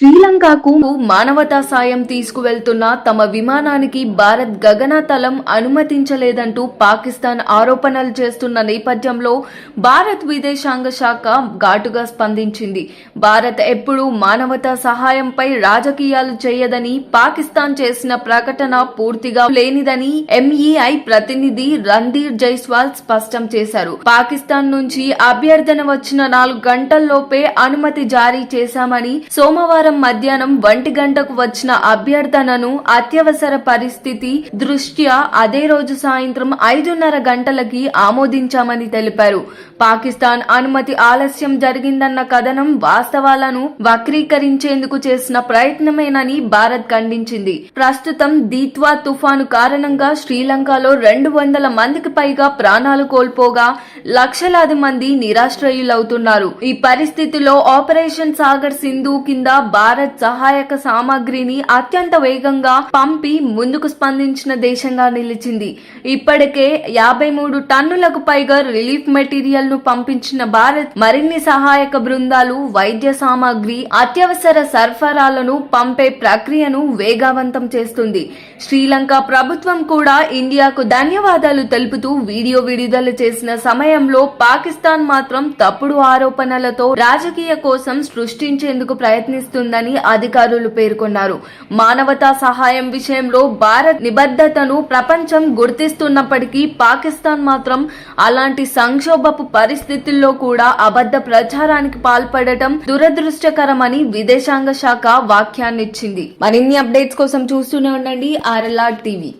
శ్రీలంకకు మానవతా సాయం తీసుకువెళ్తున్న తమ విమానానికి భారత్ గగనతలం అనుమతించలేదంటూ పాకిస్తాన్ ఆరోపణలు చేస్తున్న నేపథ్యంలో భారత్ విదేశాంగ శాఖ ఘాటుగా స్పందించింది. భారత్ ఎప్పుడూ మానవతా సహాయంపై రాజకీయాలు చేయదని పాకిస్తాన్ చేసిన ప్రకటన పూర్తిగా లేనిదని ఎంఈఐ ప్రతినిధి రణ్ధీర్ జైస్వాల్ స్పష్టం చేశారు. పాకిస్తాన్ నుంచి అభ్యర్థన వచ్చిన నాలుగు గంటల్లోపే అనుమతి జారీ చేశామని సోమవారం మధ్యాహ్నం ఒంటి గంటకు వచ్చిన అభ్యర్థనను అత్యవసర పరిస్థితి దృష్ట్యా అదే రోజు సాయంత్రం ఐదున్నర గంటలకి ఆమోదించామని తెలిపారు. పాకిస్తాన్ అనుమతి ఆలస్యం జరిగిందన్న కథనం వాస్తవాలను వక్రీకరించేందుకు చేసిన ప్రయత్నమేనని భారత్ ఖండించింది. ప్రస్తుతం దీత్వా తుఫాను కారణంగా శ్రీలంకలో రెండు వందల మందికి పైగా ప్రాణాలు కోల్పోగా లక్షలాది మంది నిరాశ్రయులవుతున్నారు. ఈ పరిస్థితిలో ఆపరేషన్ సాగర్ సింధు కింద భారత్ సహాయక సామాగ్రిని అత్యంత వేగంగా పంపి ముందుకు స్పందించిన దేశంగా నిలిచింది. ఇప్పటికే యాభై మూడు టన్నులకు పైగా రిలీఫ్ మెటీరియల్ను పంపించిన భారత్ మరిన్ని సహాయక బృందాలు వైద్య సామాగ్రి అత్యవసర సరఫరాలను పంపే ప్రక్రియను వేగవంతం చేస్తుంది. శ్రీలంక ప్రభుత్వం కూడా ఇండియాకు ధన్యవాదాలు తెలుపుతూ వీడియో విడుదల చేసిన సమయంలో పాకిస్తాన్ మాత్రం తప్పుడు ఆరోపణలతో రాజకీయ కోసం సృష్టించేందుకు ప్రయత్నిస్తుంది ఉందని అధికారులు పేర్కొన్నారు. మానవతా సహాయం విషయంలో భారత్ నిబద్ధతను ప్రపంచం గుర్తిస్తున్నప్పటికీ పాకిస్తాన్ మాత్రం అలాంటి సంక్షోభపు పరిస్థితుల్లో కూడా అబద్ధ ప్రచారానికి పాల్పడటం దురదృష్టకరమని విదేశాంగ శాఖ వాక్యాన్నిచ్చింది మరిన్ని అప్డేట్స్ కోసం చూస్తూనే ఉండండి ఆర్ఎల్ఆర్ టీవీ.